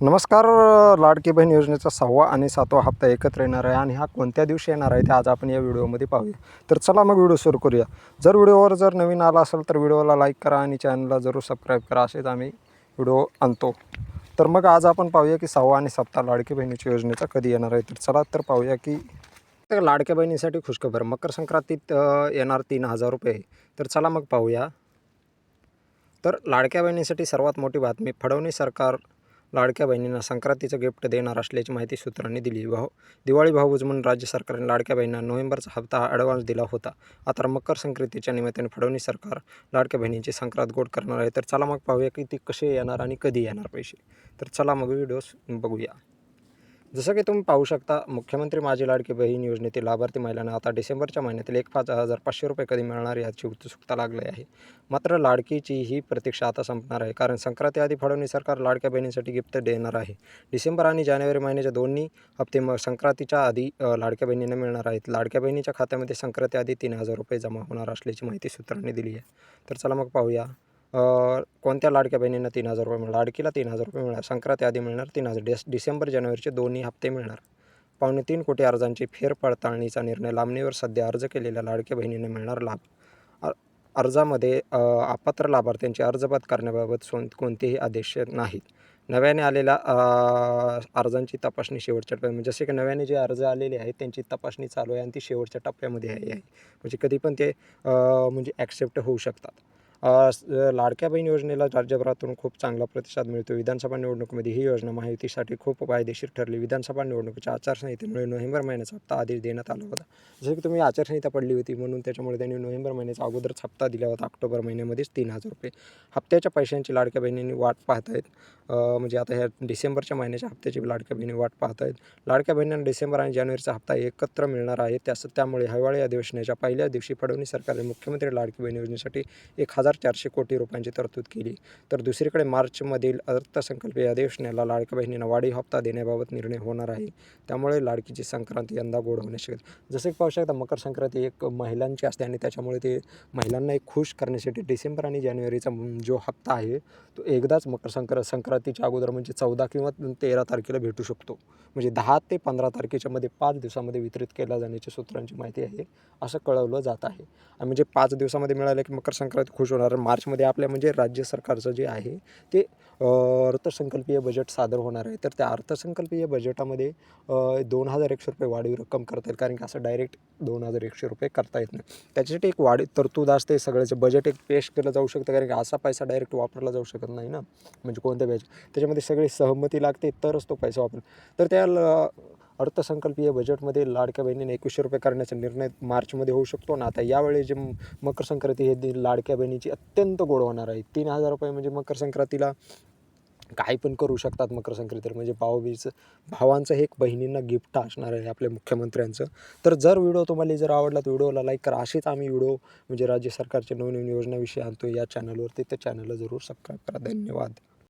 नमस्कार लाडकी बहीण योजनेचा सहावा आणि सातवा हप्ता एकत्र येणार आहे आणि हा कोणत्या दिवशी येणार आहे ते आज आपण या व्हिडिओमध्ये पाहूया. तर चला मग व्हिडिओ सुरू करूया. जर व्हिडिओवर जर नवीन आला असेल तर व्हिडिओला लाईक करा आणि चॅनलला जरूर सबस्क्राईब करा असेच आम्ही व्हिडिओ आणतो. तर मग आज आपण पाहूया की सहावा आणि सप्ताह लाडकी बहिणीच्या योजनेचा कधी येणार आहे. तर चला तर पाहूया की तर लाडक्या बहिणीसाठी खुशखबर मकर संक्रांतीत येणार तीन हजार रुपये तर चला मग पाहूया. तर लाडक्या बहिणीसाठी सर्वात मोठी बातमी फडवणी सरकार लाडक्या बहिणींना संक्रांतीचं गिफ्ट देणार असल्याची माहिती सूत्रांनी दिली. भाऊ दिवाळी भाऊज म्हणून राज्य सरकारने लाडक्या बहिणींना नोव्हेंबरचा हप्ता हा ॲडव्हान्स दिला होता. आता मकर संक्रांतीच्या निमित्ताने फडणवीस सरकार लाडक्या बहिणींची संक्रांत गोड करणार आहे. तर चला मग पाहूया की ती कसे येणार आणि कधी येणार पैसे. तर चला मग व्हिडिओ बघूया. जसं की तुम्ही पाहू शकता मुख्यमंत्री माझी लाडकी बहीण योजनेतील लाभार्थी महिलांना आता डिसेंबरच्या महिन्यातील एक पाच हजार पाचशे रुपये कधी मिळणार याची उत्सुकता लागली आहे. मात्र लाडकीची ही प्रतीक्षा आता संपणार आहे कारण संक्रांती आधी फडणवीस सरकार लाडक्या बहिणीसाठी गिफ्ट देणार आहे. डिसेंबर आणि जानेवारी महिन्याच्या दोन्ही हप्ते मग संक्रांतीच्या आधी लाडक्या बहिणींना मिळणार आहेत. लाडक्या बहिणीच्या खात्यामध्ये संक्रांती आधी तीन हजार रुपये जमा होणार असल्याची माहिती सूत्रांनी दिली आहे. तर चला मग पाहूया. कोणत्या लाडक्या बहिणींना तीन हजार रुपये मिळणार? लाडकीला तीन हजार रुपये मिळणार. संक्रांती आधी मिळणार तीन हजार. डिस डिसेंबर जानेवारीचे दोन्ही हप्ते मिळणार. पावणे तीन कोटी अर्जांची फेरपडताळणीचा निर्णय लांबणीवर सध्या अर्ज केलेल्या लाडक्या बहिणींना मिळणार लाभ. अर्जामध्ये अपात्र लाभार्थ्यांचे अर्जबाद करण्याबाबत सो कोणतेही आदेश नाहीत. नव्याने आलेल्या अर्जांची तपासणी शेवटच्या टप्प्यात म्हणजे जसे की नव्याने जे अर्ज आलेले आहेत त्यांची तपासणी चालू आहे आणि ती शेवटच्या टप्प्यामध्ये आहे. म्हणजे कधी पण ते म्हणजे ॲक्सेप्ट होऊ शकतात. लाडक्या बहीण योजनेला राज्यभरातून खूप चांगला प्रतिसाद मिळतो. विधानसभा निवडणुकीमध्ये ही योजना महायुतीसाठी खूप फायदेशीर ठरली. विधानसभा निवडणुकीच्या आचारसंहितेमुळे नोव्हेंबर महिन्याचा हप्ता आधी देण्यात आला होता. जसं की तुम्ही आचारसंहिता पडली होती म्हणून त्याच्यामुळे त्यांनी नोव्हेंबर महिन्याचा अगोदरच हप्ता दिला होता. ऑक्टोबर महिन्यामध्येच तीन हजार रुपये हप्त्याच्या पैशांची लाडक्या बहिणींनी वाट पाहत आहेत म्हणजे आता ह्या डिसेंबरच्या महिन्याच्या हप्त्याची लाडक्या बहिणी वाट पाहत आहेत लाडक्या बहिणींना डिसेंबर आणि जानेवारीचा हप्ता एकत्र मिळणार आहे. त्यास त्यामुळे हिवाळी अधिवेशनाच्या पहिल्या दिवशी फडणवीस सरकारने मुख्यमंत्री लाडकी बहीण योजनेसाठी एक हजार चारशे कोटी रुपयांची तरतूद केली. तर दुसरीकडे मार्चमधील अर्थसंकल्पीय अधिवेशनाला लाडक्या बहिणींना वाढीव हप्ता देण्याबाबत निर्णय होणार आहे. त्यामुळे लाडकीची संक्रांती यंदा गोड होणे शकते जसे की पाहू शकता मकर संक्रांती एक महिलांची असते आणि त्याच्यामुळे ते महिलांना एक खुश करण्यासाठी डिसेंबर आणि जानेवारीचा जो हप्ता आहे तो एकदाच मकर संक्रांत संक्रांतीच्या अगोदर म्हणजे चौदा किंवा तेरा तारखेला भेटू शकतो. म्हणजे दहा ते पंधरा तारखेच्या मध्ये पाच दिवसामध्ये वितरित केला जाण्याची सूत्रांची माहिती आहे असं कळवलं जात आहे. आणि म्हणजे पाच दिवसामध्ये मिळालं की मकर संक्रांत खुश होणार. मार्चमध्ये आपल्या म्हणजे राज्य सरकारचं जे आहे ते अर्थसंकल्पीय बजेट सादर होणार आहे. तर त्या अर्थसंकल्पीय बजेटामध्ये दोन हजार एकशे रुपये वाढीव रक्कम करता येईल. कारण की असं डायरेक्ट दोन हजार एकशे रुपये करता येत नाही. त्याच्यासाठी एक वाढी तरतूद असते. सगळ्याचं बजेट एक पेश केलं जाऊ शकतं. कारण की असा पैसा डायरेक्ट वापरला जाऊ शकत नाही ना. म्हणजे कोणत्या बॅच त्याच्यामध्ये सगळी सहमती लागते तरच तो पैसा वापर तर त्या ल- अर्थसंकल्पीय बजेटमध्ये लाडक्या बहिणीने एकवीसशे रुपये करण्याचा निर्णय मार्चमध्ये होऊ शकतो. ना आता यावेळी जे मकर संक्रांती हे दिन लाडक्या बहिणीची अत्यंत गोड होणार आहे. तीन हजार रुपये म्हणजे मकर संक्रांतीला काही पण करू शकतात मकर संक्रांतीला म्हणजे भाऊबीचं भावांचं हे एक बहिणींना गिफ्ट असणार आहे आपल्या मुख्यमंत्र्यांचं. तर जर व्हिडिओ तुम्हाला जर आवडला तर व्हिडिओला लाईक करा. असेच आम्ही व्हिडिओ म्हणजे राज्य सरकारच्या नवनवीन योजनाविषयी आणतो या चॅनलवरती त्या चॅनलला जरूर सबस्क्राईब करा. धन्यवाद.